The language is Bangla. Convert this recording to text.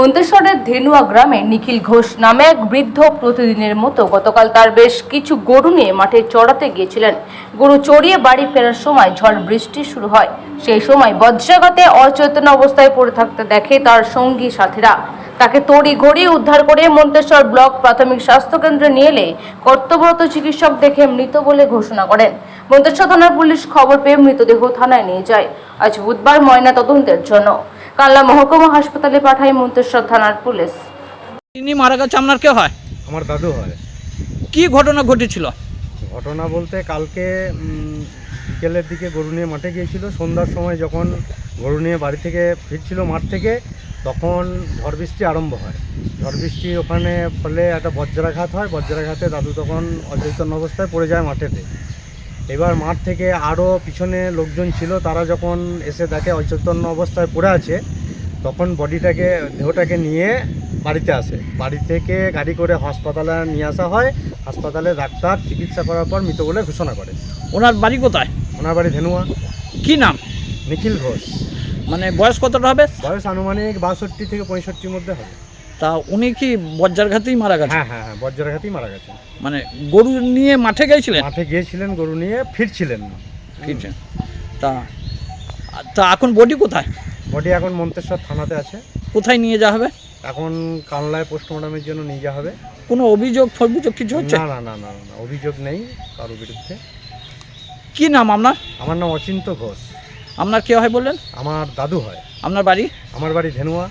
মন্তেশ্বরের ধেনুয়া গ্রামে নিখিল ঘোষ নামে এক বৃদ্ধ প্রতিদিনের মতো গতকাল তার বেশ কিছু গরু নিয়ে মাঠে চড়াতে গিয়েছিলেন। গরু চড়িয়ে বাড়ি ফেরার সময় ঝড় বৃষ্টি শুরু হয়। সেই সময় বজ্রাঘাতে অচেতন অবস্থায় পড়ে থাকতে দেখে তার সঙ্গী সাথীরা। তাকে তড়ি ঘড়ি উদ্ধার করে মন্তেশ্বর ব্লক প্রাথমিক স্বাস্থ্য কেন্দ্রে নিয়ে এলে কর্তব্যরত চিকিৎসক দেখে মৃত বলে ঘোষণা করেন। মন্তেশ্বর থানার পুলিশ খবর পেয়ে মৃতদেহ থানায় নিয়ে যায়। আজ বুধবার ময়না তদন্তের জন্য। কাল্লা মহকুমা হাসপাতালে পাঠায় মন্তেশ্বর থানার পুলিশ। তিনি মারা গেছে আপনার কে হয়? আমার দাদু হয়। কি ঘটনা ঘটেছিল? ঘটনা বলতে কালকে বিকেলের দিকে গরু নিয়ে মাঠে গিয়েছিল। সন্ধ্যার সময় যখন গরু নিয়ে বাড়ি থেকে ফিরছিল মাঠ থেকে তখন ঝড় বৃষ্টি আরম্ভ হয়। ঝড় বৃষ্টি ওখানে ফলে একটা বজ্রাঘাত হয়। বজ্রাঘাতে দাদু তখন অচেতন অবস্থায় পড়ে যায় মাঠেতে। এবার মাঠ থেকে আরও পিছনে লোকজন ছিল তারা যখন এসে দেখে অচেতন অবস্থায় পড়ে আছে তখন বডিটাকে দেহটাকে নিয়ে বাড়িতে আসে। বাড়ি থেকে গাড়ি করে হাসপাতালে নিয়ে আসা হয়। হাসপাতালে ডাক্তার চিকিৎসা করার পর মৃত বলে ঘোষণা করে। ওনার বাড়ি কোথায়? ওনার বাড়ি ধেনুয়া। কি নাম? নিখিল ঘোষ। মানে বয়স কতটা হবে? বয়স আনুমানিক বাষট্টি থেকে পঁয়ষট্টির মধ্যে হবে। তা উনি কি বজ্রাঘাতেই মারা গেছে হ্যাঁ হ্যাঁ হ্যাঁ বজ্রাঘাতেই মারা গেছে মানে গরু নিয়ে মাঠে গেছিলেন মাঠে গিয়েছিলেন গরু নিয়ে ফিরছিলেন। ঠিক আছে তা তা এখন বডি কোথায়? বডি এখন মন্তেশ্বর থানাতে আছে। কোথায় নিয়ে যাওয়া হবে? এখন কানলায় পোস্টমর্টমের জন্য নিয়ে যাওয়া হবে। কোনো অভিযোগ অভিযোগ কিছু হচ্ছে? না না না না না অভিযোগ নেই কারোর বিরুদ্ধে। কি নাম আপনার? আমার নাম অচিন্ত ঘোষ। আপনার কে হয় বললেন? আমার দাদু হয়। আপনার বাড়ি? আমার বাড়ি ধেনুয়া।